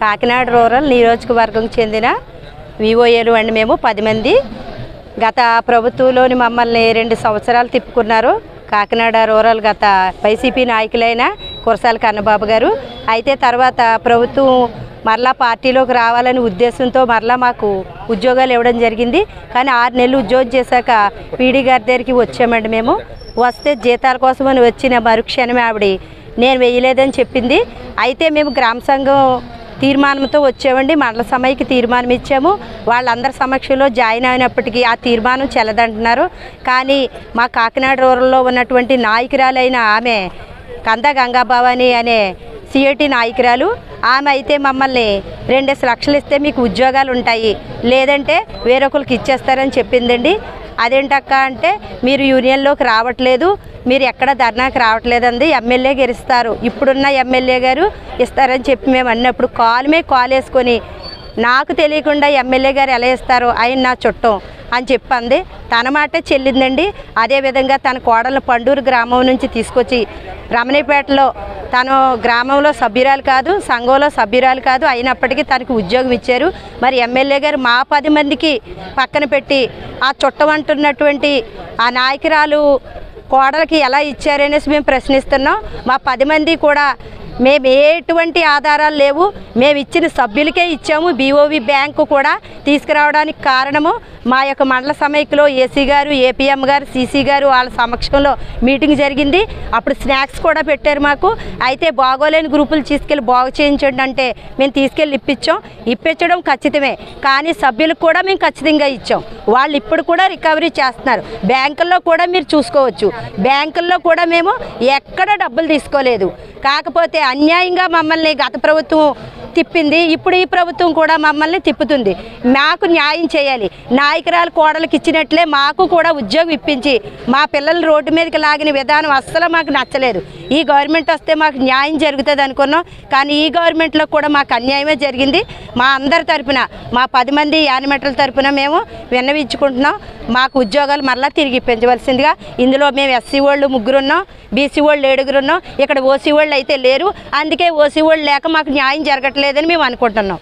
Kakinada rural నియోజకవర్గం చెందిన వివోఏలు అండి మేము పది మంది. గత ప్రభుత్వంలోని మమ్మల్ని రెండు సంవత్సరాలు తిప్పుకున్నారు. కాకినాడ రూరల్ గత వైసీపీ నాయకులైన కురసాల కన్నబాబు గారు. అయితే తర్వాత ప్రభుత్వం మరలా పార్టీలోకి రావాలనే ఉద్దేశంతో మరలా మాకు ఉద్యోగాలు ఇవ్వడం జరిగింది. కానీ ఆరు నెలలు ఉద్యోగం చేశాక పీడీ గారి దగ్గరికి వచ్చామండి మేము. వస్తే జీతాల కోసమని వచ్చిన మరుక్షణమే ఆవిడ నేను వేయలేదని చెప్పింది. అయితే మేము గ్రామ సంఘం తీర్మానంతో వచ్చామండి. మండల సమైకి తీర్మానం ఇచ్చాము. వాళ్ళందరి సమక్షంలో జాయిన్ అయినప్పటికీ ఆ తీర్మానం చెల్లదంటున్నారు. కానీ మా కాకినాడ రూరల్లో ఉన్నటువంటి నాయకురాలైన ఆమె కంద గంగాభవాని అనే సిఐటి నాయకురాలు ఆమె అయితే మమ్మల్ని రెండేసి లక్షలు ఇస్తే మీకు ఉద్యోగాలు ఉంటాయి. లేదంటే వేరొకరికి ఇచ్చేస్తారని చెప్పిందండి. అదేంటక్క అంటే మీరు యూనియన్లోకి రావట్లేదు మీరు ఎక్కడ ధర్నాకి రావట్లేదండి ఎమ్మెల్యే గెలుస్తారు. ఇప్పుడున్న ఎమ్మెల్యే గారు ఇస్తారని చెప్పి మేము అన్నప్పుడు కాలు మీద కాలు వేసుకొని నాకు తెలియకుండా ఎమ్మెల్యే గారు ఎలా ఇస్తారు ఆయన నా చుట్టం. అని చెప్పింది. తన మాటే చెల్లిందండి. అదేవిధంగా తన కోడలు పండూరు గ్రామం నుంచి తీసుకొచ్చి రమణిపేటలో తను గ్రామంలో సభ్యురాలు కాదు సంఘంలో సభ్యురాలు కాదు అయినప్పటికీ తనకు ఉద్యోగం ఇచ్చారు. మరి ఎమ్మెల్యే గారు మా పది మందికి పక్కన పెట్టి ఆ చుట్టమంటున్నటువంటి ఆ నాయకురాలు కోడలకి ఎలా ఇచ్చారనేసి మేము ప్రశ్నిస్తున్నాం. మా పది మంది కూడా మేము ఎటువంటి ఆధారాలు లేవు. మేము ఇచ్చిన సభ్యులకే ఇచ్చాము. బీఓవి బ్యాంకు కూడా తీసుకురావడానికి కారణము మా యొక్క మండల సమైక్యలో ఏసీ గారు ఏపీఎం గారు సీసీ గారు వాళ్ళ సమక్షంలో మీటింగ్ జరిగింది. అప్పుడు స్నాక్స్ కూడా పెట్టారు మాకు. అయితే బాగోలేని గ్రూపులు తీసుకెళ్ళి బాగు చేయించండి అంటే మేము తీసుకెళ్ళి ఇప్పించాం. ఇప్పించడం ఖచ్చితమే. కానీ సభ్యులకు కూడా మేము ఖచ్చితంగా ఇచ్చాం. వాళ్ళు ఇప్పుడు కూడా రికవరీ చేస్తున్నారు. బ్యాంకుల్లో కూడా మీరు చూసుకోవచ్చు. బ్యాంకుల్లో కూడా మేము ఎక్కడ డబ్బులు తీసుకోలేదు. కాకపోతే అన్యాయంగా మమ్మల్ని గత ప్రభుత్వం తిప్పింది ఇప్పుడు ఈ ప్రభుత్వం కూడా మమ్మల్ని తిప్పుతుంది. మాకు న్యాయం చేయాలి. నాయకురాలు కోడలకు ఇచ్చినట్లే మాకు కూడా ఉద్యోగం ఇప్పించి మా పిల్లలు రోడ్డు మీదకి లాగిన విధానం అస్సలు మాకు నచ్చలేదు. ఈ గవర్నమెంట్ వస్తే మాకు న్యాయం జరుగుతుంది అనుకున్నాం. కానీ ఈ గవర్నమెంట్లో కూడా మాకు అన్యాయమే జరిగింది. మా అందరి తరపున మా పది మంది యానిమేటర్ల తరపున మేము విన్నవించుకుంటున్నాం. మాకు ఉద్యోగాలు మరలా తిరిగి పెంచవలసిందిగా. ఇందులో మేము ఎస్సీ వాళ్ళు ముగ్గురు ఉన్నాం బీసీ వాళ్ళు ఏడుగురు ఉన్నాం. ఇక్కడ ఓసీ వాళ్ళు అయితే లేరు. అందుకే ఓసీ వాళ్ళు లేక మాకు న్యాయం జరగట్లేదని మేము అనుకుంటున్నాం.